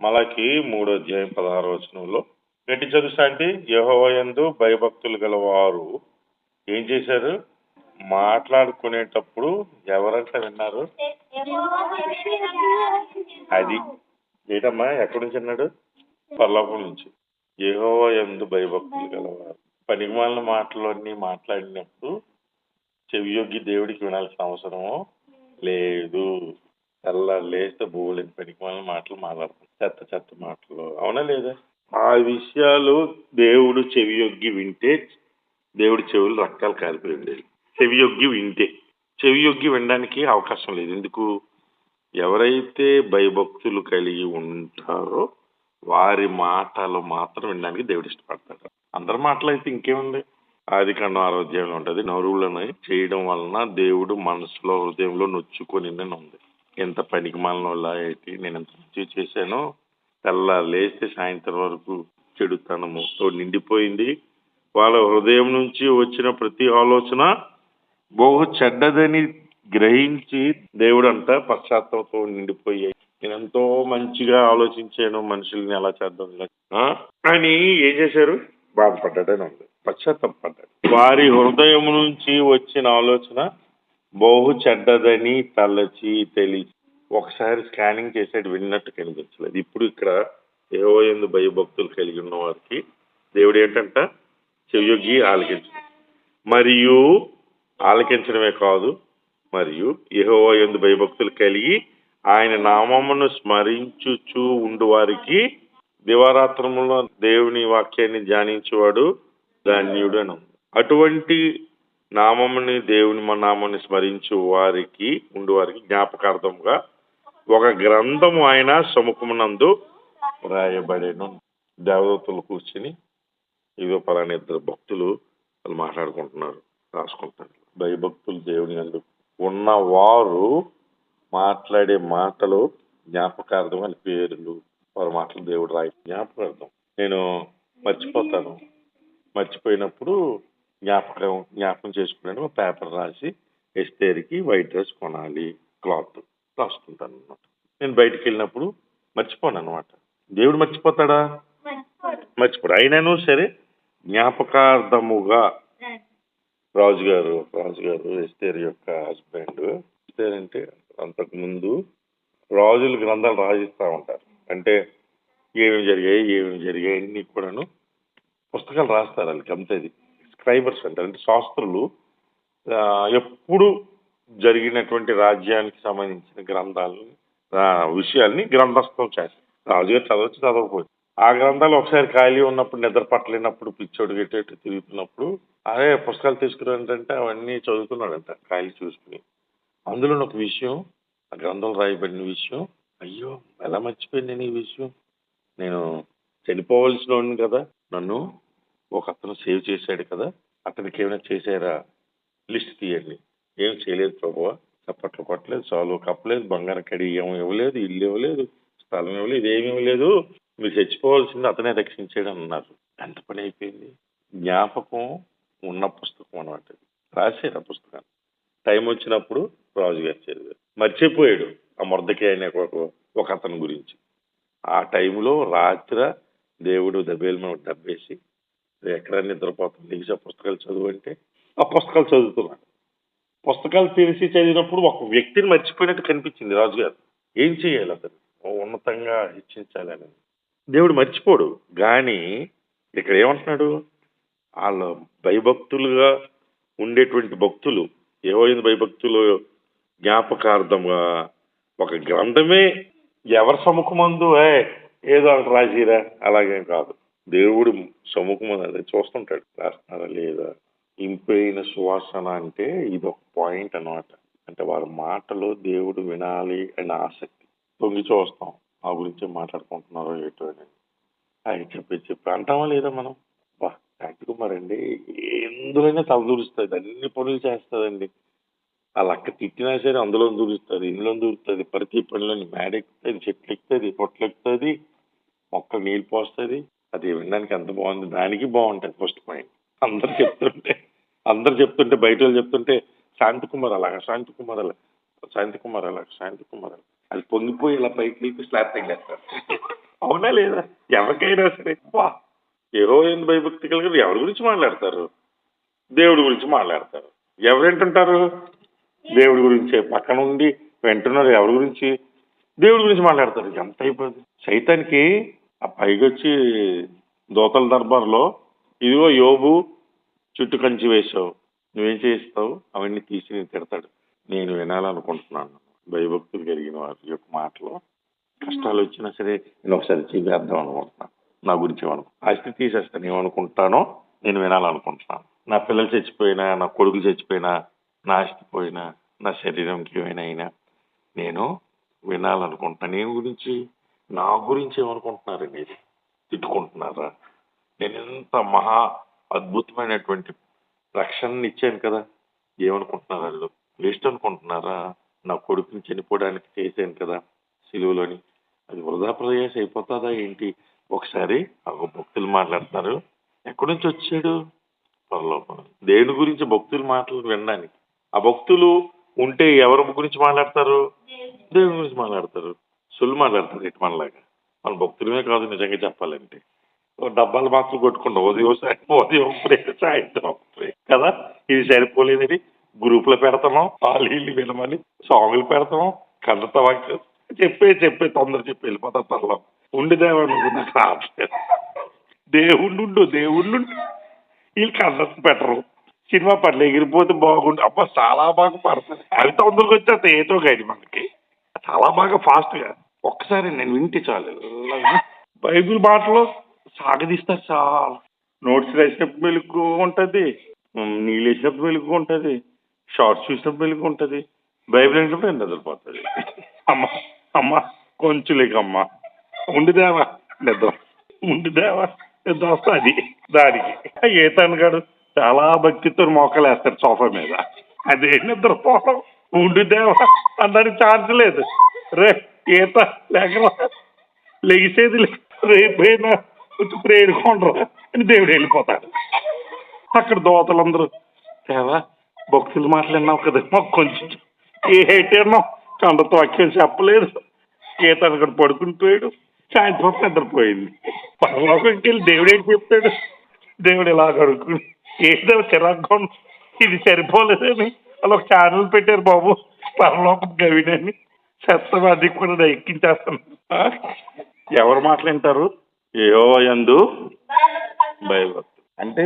మలకి మూడో అధ్యాయం పదహారు వచనంలో గట్టి చదువు శాంతి యెహోవాయందు భయభక్తులు గలవారు ఏం చేశారు? మాట్లాడుకునేటప్పుడు ఎవరంట విన్నారు? అది ఏంటమ్మా? ఎక్కడి నుంచి అన్నాడు? పర్లోకం నుంచి. యెహోవా ఎందు భయభక్తులు గలవారు. పనికిమాలిన మాటలు అన్ని మాట్లాడినప్పుడు చెవియొగ్గి దేవుడికి వినాల్సిన అవసరము లేదు. తెల్ల లేస్తే భూములని పనికిమాలిన మాటలు మాట్లాడతాం చెత్త చెత్త మాటలు. అవునా లేదా? ఆ విషయాలు దేవుడు చెవియొగ్గి వింటే దేవుడి చెవులు రక్తాలు కాలిపోయి ఉండేవి. చెవియొగ్గి వింటే. చెవియొగ్గి వినడానికి అవకాశం లేదు. ఎందుకు? ఎవరైతే భయభక్తులు కలిగి ఉంటారో వారి మాటలు మాత్రం వినడానికి దేవుడు ఇష్టపడతాడు. అందరి మాటలు అయితే ఇంకేముంది? ఆది కన్ను ఆరోగ్యంలో ఉంటుంది. నరువులను చేయడం వలన దేవుడు మనసులో హృదయంలో నొచ్చుకొని ఉంది ఎంత పనికి మాలిన అయితే నేను ఎంత మంచి చేశానో తెల్ల లేస్తే సాయంత్రం వరకు చెడుతనముతో నిండిపోయింది. వాళ్ళ హృదయం నుంచి వచ్చిన ప్రతి ఆలోచన బహు చెడ్డదని గ్రహించి దేవుడు అంతా పశ్చాత్తాపంతో నిండిపోయాయి నేను ఎంతో మంచిగా ఆలోచించాను మనుషుల్ని ఎలా చేద్దాం అని ఏం చేశారు? బాధపడ్డాడని ఉంది. పశ్చాత్తాపడ్డాడు వారి హృదయం నుంచి వచ్చిన ఆలోచన బహు చెడ్డదని తలచి తెలిసి ఒకసారి స్కానింగ్ చేసేది విన్నట్టు కనిపించలేదు. ఇప్పుడు ఇక్కడ ఏవో ఎందు భయభక్తులు కలిగి ఉన్న వారికి దేవుడు ఏంటంట? చెవియొగ్గి ఆలకించడం మరియు ఆలకించడమే కాదు మరియు యెహోవా ఎందు భయభక్తులు కలిగి ఆయన నామమును స్మరించుచూ ఉండు వారికి దివారాత్రములో దేవుని వాక్యాన్ని ధ్యానించేవాడు ధాన్యుడు అని అటువంటి నామముని దేవుని మా నామాన్ని స్మరించు వారికి ఉండు వారికి జ్ఞాపకార్థముగా ఒక గ్రంథము ఆయన సముఖమునందు రాయబడేను దేవదత్తులు కూర్చుని ఇదో పలానా ఇద్దరు భక్తులు వాళ్ళు మాట్లాడుకుంటున్నారు రాసుకుంటున్నారు. భయభక్తులు దేవుని అందు ఉన్నవారు మాట్లాడే మాటలు జ్ఞాపకార్థం వాళ్ళ పేర్లు వారి మాటలు దేవుడు రాయి జ్ఞాపకార్థం. నేను మర్చిపోతాను. మర్చిపోయినప్పుడు జ్ఞాపకం జ్ఞాపకం చేసుకున్నాను పేపర్ రాసి ఎస్తేరికి వైట్ డ్రెస్ కొనాలి క్లాత్ రాసుకుంటాను అనమాట నేను బయటికి వెళ్ళినప్పుడు మర్చిపోను అనమాట దేవుడు మర్చిపోతాడా? మర్చిపోడు. అయినాను సరే జ్ఞాపకార్థముగా రాజుగారు రాజుగారు ఎస్తేర్ యొక్క హస్బెండ్ ఎస్తేర్ అంటే అంతకు ముందు రాజులు గ్రంథాలు రాజిస్తూ ఉంటారు. అంటే ఏమేమి జరిగాయి ఏమేమి జరిగాయి అన్ని కూడాను పుస్తకాలు రాస్తారు వాళ్ళకి అంతేది. స్క్రైబర్స్ అంటారు. అంటే శాస్త్రులు ఎప్పుడు జరిగినటువంటి రాజ్యానికి సంబంధించిన గ్రంథాలు విషయాల్ని గ్రంథస్థం చేస్తారు రాజుగారు చదవచ్చు చదవకపోవచ్చు. ఆ గ్రంథాలు ఒకసారి ఖాళీ ఉన్నప్పుడు నిద్ర పట్టలేనప్పుడు పిచ్చోడు గెట్టేట్టు తిరుగుతున్నప్పుడు అదే పుస్తకాలు తీసుకురంటే అవన్నీ చదువుతున్నాడంట ఖాళీ చూసుకుని. అందులో ఒక విషయం ఆ గ్రంథంలో రాయబడిన విషయం అయ్యో ఎలా మర్చిపోయింది నేను ఈ విషయం? నేను చనిపోవలసిన కదా నన్ను ఒక అతను సేవ్ చేశాడు కదా అతనికి ఏమైనా చేశారా? లిస్ట్ తీయండి. ఏం చేయలేదు ప్రభువ? చప్పట్లు కొట్టలేదు చాలు కప్పలేదు బంగారం కడి ఏమి ఇవ్వలేదు ఇల్లు ఇవ్వలేదు స్థలం ఇవ్వలేదు ఏమి ఇవ్వలేదు. మీరు చచ్చిపోవాల్సింది అతనే రక్షించాడు అన్నారు. ఎంత పని అయిపోయింది? జ్ఞాపకం ఉన్న పుస్తకం అనమాట రాశారు ఆ పుస్తకాన్ని. టైం వచ్చినప్పుడు రాజుగారు చదివారు. మర్చిపోయాడు ఆ మొర్దకే అనే ఒక అతని గురించి. ఆ టైంలో రాత్రి దేవుడు దబేలు డబ్బేసి ఎక్కడ నిద్రపోతుంది లేచి ఆ పుస్తకాలు చదువు అంటే ఆ పుస్తకాలు చదువుతున్నాడు పుస్తకాలు తెరిచి చదివినప్పుడు ఒక వ్యక్తిని మర్చిపోయినట్టు కనిపించింది రాజుగారు. ఏం చేయాలి అతను? ఉన్నతంగా హెచ్చించాలని దేవుడు మర్చిపోడు. కానీ ఇక్కడ ఏమంటున్నాడు? వాళ్ళ భయభక్తులుగా ఉండేటువంటి భక్తులు ఏవైంది భయభక్తులు జ్ఞాపకార్థంగా ఒక గ్రంథమే ఎవరి సముఖమందు ఏదో ఒకటి రాజీరా? అలాగేం కాదు. దేవుడు సముఖమని అదే చూస్తుంటాడు రాస్తున్నారా లేదా ఇంపైన సువాసన అంటే ఇది ఒక పాయింట్ అన్నమాట. అంటే వారి మాటలు దేవుడు వినాలి అనే ఆసక్తి. తొంగి చూస్తాం ఆ గురించి మాట్లాడుకుంటున్నారో ఏటో అని. ఆయన చెప్పి చెప్పి అంటామా లేదా మనం? బా శాంతి కుమార్ అండి ఎందులోనే తలదూరుస్తుంది అన్ని పనులు చేస్తుందండి. ఆ లక్క తిట్టినా సరే అందులో దూరుస్తుంది ఇందులో దూరుతుంది ప్రతి పనిలోని మేడెక్కుతుంది చెట్లు ఎక్కుతుంది పొట్లు ఎక్కుతుంది మొక్కలు నీళ్ళు పోస్తుంది. అది వినడానికి ఎంత బాగుంది? దానికి బాగుంటుంది ఫస్ట్ పాయింట్. అందరు చెప్తుంటే అందరు చెప్తుంటే బయట వాళ్ళు చెప్తుంటే శాంతి కుమార్ అలాగా శాంతి కుమార్ అలా శాంతి కుమార్ అలా శాంతి కుమార్ అలా. అది పొంగిపోయి ఇలా పైకి వెళ్ళి స్లాబ్ తగిలేస్తారు అవునా లేదా? ఎవరికైనా సరే. వా! హీరోయిన్ భయభక్తి కలిగి ఎవరి గురించి మాట్లాడతారు? దేవుడి గురించి మాట్లాడతారు. ఎవరు దేవుడి గురించి. పక్కన ఉండి వింటున్నారు ఎవరి గురించి? దేవుడి గురించి మాట్లాడతారు. ఎంత అయిపోయింది సైతానికి ఆ పైకి వచ్చి దోతల దర్బార్లో ఇదిగో యోబు చుట్టు కంచి వేసావు నువ్వేం చేస్తావు అవన్నీ తీసి నేను తిడతాడు. నేను వినాలనుకుంటున్నాను. భయభక్తులు కలిగిన వారి యొక్క మాటలు. కష్టాలు వచ్చినా సరే నేను ఒకసారి చేద్దాం అనుకుంటున్నాను. నా గురించి ఏమనుకో ఆస్తి తీసేస్తాను ఏమనుకుంటానో నేను వినాలనుకుంటున్నాను. నా పిల్లలు చచ్చిపోయినా నా కొడుకులు చచ్చిపోయినా నా ఆస్తి పోయినా నా శరీరంకి ఏమైనా అయినా నేను వినాలనుకుంటున్నాను నేను గురించి నా గురించి ఏమనుకుంటున్నారండి ఇది తిట్టుకుంటున్నారా? నేను ఎంత మహా అద్భుతమైనటువంటి రక్షణని ఇచ్చాను కదా. ఏమనుకుంటున్నారు వాళ్ళు? వేస్ట్ అనుకుంటున్నారా? నా కొడుకుని చనిపోవడానికి చేశాను కదా సిలువలోని. అది వృధా ప్రదేశం అయిపోతుందా ఏంటి? ఒకసారి ఒక భక్తులు మాట్లాడతారు ఎక్కడి నుంచి వచ్చాడు? పరలోకం దేని గురించి భక్తులు మాటలు వినడానికి? ఆ భక్తులు ఉంటే ఎవరి గురించి మాట్లాడతారు? దేవుని గురించి మాట్లాడతారు. సుల్లు మాట్లాడుతుంది ఇటు మనలాగా. మన భక్తులమే కాదు నిజంగా చెప్పాలంటే. డబ్బాలు మాత్రం కొట్టుకుంటాం ఉదయం ఉదయం ప్రే సాయంత్రం ప్రే కదా? ఇది సరిపోలేదని గ్రూపులో పెడతాం వాళ్ళు వినమని సాంగులు పెడతాం కళ్ళతో వాక్యం. చెప్పే చెప్పే తొందర చెప్పి వెళ్ళిపోతా తరలో ఉండిదేవా నువ్వు నాకు రావట్లేదు ఉండు వీళ్ళు కళ్ళకు పెట్టరు. సినిమా పట్ల ఎగిరిపోతే బాగుండు. అబ్బా చాలా బాగా పడుతుంది. అవి తొందరగా వచ్చేస్తాయి. ఏటో కానీ మనకి. చాలా బాగా ఫాస్ట్గా ఒక్కసారి నేను వింటే చాలు. బైబిల్ మాటలో సాగదీస్తారు చాలా. నోట్స్ రాసినప్పుడు మెలుగు ఉంటుంది. నీళ్ళు వేసినప్పుడు మెలుగు ఉంటుంది. షార్ట్స్ చూసినప్పుడు మెలుగు ఉంటుంది. బైబిల్ అయినప్పుడు నిద్రపోతుంది అమ్మ అమ్మ కొంచెం లేకమ్మా ఉండిదేవా నిద్ర ఉండిదేవా నిద్ర వస్తుంది దానికి. ఏ తనగాడు చాలా భక్తితో మోకలు సోఫా మీద. అదే నిద్రపోవడం? ఉండిదేవా అందరికి ఛాన్స్ లేదు. రే ఈత లేకరా? లెగిసేది రేపైనా వచ్చి ప్రేరుకుంటారు అని దేవుడు వెళ్ళిపోతాడు. అక్కడ దోతలందరూ దేవా భక్తులు మాట్లాడినావు కదా మాకు కొంచెం ఏ హేటేనావు కండతో వాక్యం చెప్పలేదు. ఈత అక్కడ పడుకుని పోయాడు. సాయంత్రం నిద్రపోయింది. పరలోకంకి వెళ్ళి దేవుడు ఏం చెప్తాడు? దేవుడు ఇలా అడుగుకుని ఏదో చిరాగ్గా ఇది సరిపోలేదని వాళ్ళు ఒక ఛానల్ పెట్టారు బాబు. పరలోకం గవిడని. చెత్త అది కూడా ఎక్కించేస్తాను ఆ? ఎవరు మాట్లాంటారు ఏవో ఎందు భయభక్తి అంటే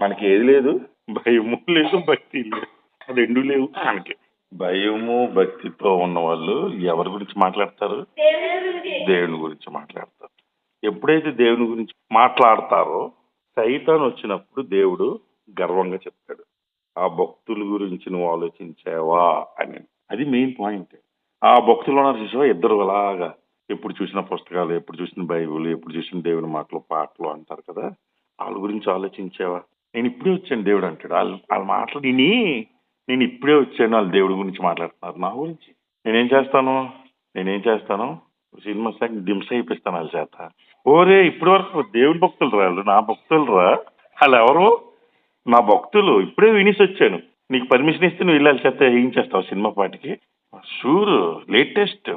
మనకి ఏది లేదు? భయము లేదు భక్తి లేదు. అది రెండు లేవు. మనకి భయము భక్తితో ఉన్న వాళ్ళు ఎవరి గురించి మాట్లాడతారు? దేవుని గురించి మాట్లాడతారు. ఎప్పుడైతే దేవుని గురించి మాట్లాడతారో సైతాన్ వచ్చినప్పుడు దేవుడు గర్వంగా చెప్తాడు. ఆ భక్తుల గురించి నువ్వు ఆలోచించావా అని. అది మెయిన్ పాయింట్. ఆ భక్తులు ఉన్నారు చూసావా? ఇద్దరు అలాగా ఎప్పుడు చూసిన పుస్తకాలు ఎప్పుడు చూసిన బైబిల్ ఎప్పుడు చూసిన దేవుని మాటలు పాటలు అంటారు కదా? వాళ్ళ గురించి ఆలోచించావా? నేను ఇప్పుడే వచ్చాను దేవుడు అంటాడు. వాళ్ళ వాళ్ళ మాటలు విని నేను ఇప్పుడే వచ్చాను వాళ్ళు దేవుడి గురించి మాట్లాడుతున్నారు. నా గురించి. నేనేం చేస్తాను? నేనేం చేస్తాను? సినిమా సార్ దింస అయిపిస్తాను వాళ్ళ చేత. ఓరే ఇప్పటి వరకు దేవుడి భక్తులు రా వాళ్ళు నా భక్తులు రా. వాళ్ళు ఎవరు? నా భక్తులు. ఇప్పుడే వినేసి వచ్చాను. నీకు పర్మిషన్ ఇస్తే నువ్వు వెళ్ళాలి చేత ఏం చేస్తావు సినిమా పాటికి. షూర్ లేటెస్ట్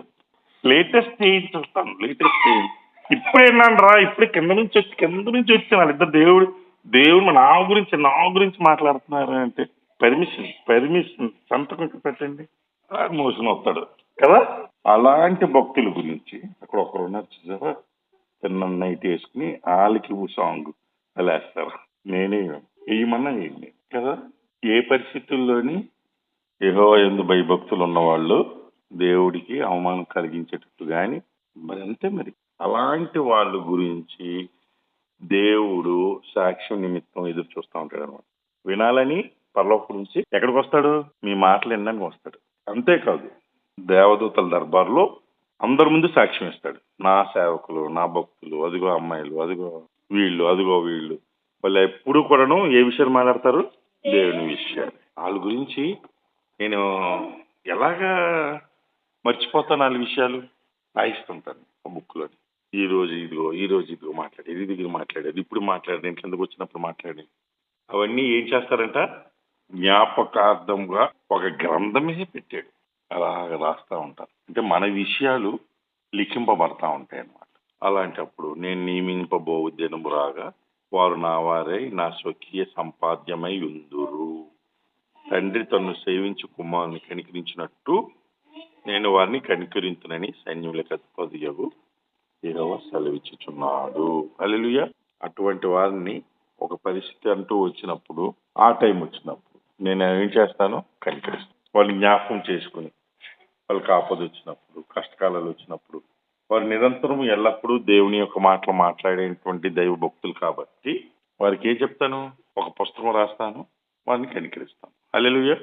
లేటెస్ట్ చేయించేస్తాను లేటెస్ట్ ఇప్పుడే రా ఇప్పుడే కింద నుంచి వచ్చి కింద నుంచి వచ్చాను వాళ్ళిద్దరు దేవుడు దేవుడు నా గురించి నా గురించి మాట్లాడుతున్నారు అంటే పర్మిషన్ పర్మిషన్ సంతకం పెట్టండి. మోసం వస్తాడు. కదా? అలాంటి భక్తుల గురించి అక్కడ ఒకరు ఉన్నారు చూసారా చిన్న నైట్ వేసుకుని వాళ్ళకి సాంగ్ అలా వేస్తారు? నేనే వేయమన్నా వేయండి. కదా? ఏ పరిస్థితుల్లోని ఏహో ఎందు భయభక్తులు ఉన్నవాళ్ళు దేవుడికి అవమానం కలిగించేటట్టు కానీ మరి అంతే మరి. అలాంటి వాళ్ళ గురించి దేవుడు సాక్ష్యం నిమిత్తం ఎదురు చూస్తూ ఉంటాడు అనమాట వినాలని పరలోకం నుంచి ఎక్కడికి వస్తాడు? మీ మాటలు వినడానికి వస్తాడు. అంతేకాదు దేవదూతల దర్బార్లో అందరి ముందు సాక్ష్యం ఇస్తాడు. నా సేవకులు నా భక్తులు అదిగో అమ్మాయిలు అదిగో వీళ్ళు అదిగో వీళ్ళు. వాళ్ళు ఎప్పుడు కూడాను ఏ విషయాలు మాట్లాడతారు? దేవుని విషయాలు వాళ్ళ గురించి నేను ఎలాగా మర్చిపోతాను నాలుగు విషయాలు? రాయిస్తుంటాను ఆ బుక్లో ఈ రోజు ఇదిగో ఈ రోజు ఇదిగో మాట్లాడేది ఇది ఇది మాట్లాడేది ఇప్పుడు మాట్లాడేది ఇంట్లో ఎందుకు వచ్చినప్పుడు మాట్లాడేది అవన్నీ ఏం చేస్తారంట? జ్ఞాపకార్థంగా ఒక గ్రంథమే పెట్టాడు. అలాగ రాస్తూ ఉంటారు. అంటే మన విషయాలు లిఖింపబడతా ఉంటాయి అన్నమాట. అలాంటప్పుడు నేను నియమింపబో దినము రాగా వారు నా వారై నా స్వకీయ సంపాద్యమై ఉందురు. తండ్రి తను సేవించు కుమారుని కనికరించినట్టు నేను వారిని కనికరించునని సైన్యములకు అధిపతియగు యెహోవా సెలవిచ్చుచున్నాడు. అలెలుయ అటువంటి వారిని ఒక పరిస్థితి అంటూ వచ్చినప్పుడు ఆ టైం వచ్చినప్పుడు నేను ఏం చేస్తాను? కనికరిస్తాను. వాళ్ళు జ్ఞాపకం చేసుకుని వాళ్ళకి ఆపద వచ్చినప్పుడు కష్టకాలాలు వచ్చినప్పుడు వారు నిరంతరం ఎల్లప్పుడూ దేవుని యొక్క మాటలు మాట్లాడేటువంటి దైవ భక్తులు కాబట్టి వారికి ఏం చెప్తాను? ఒక పుస్తకం రాస్తాను వారిని కనికరిస్తాను. Hallelujah.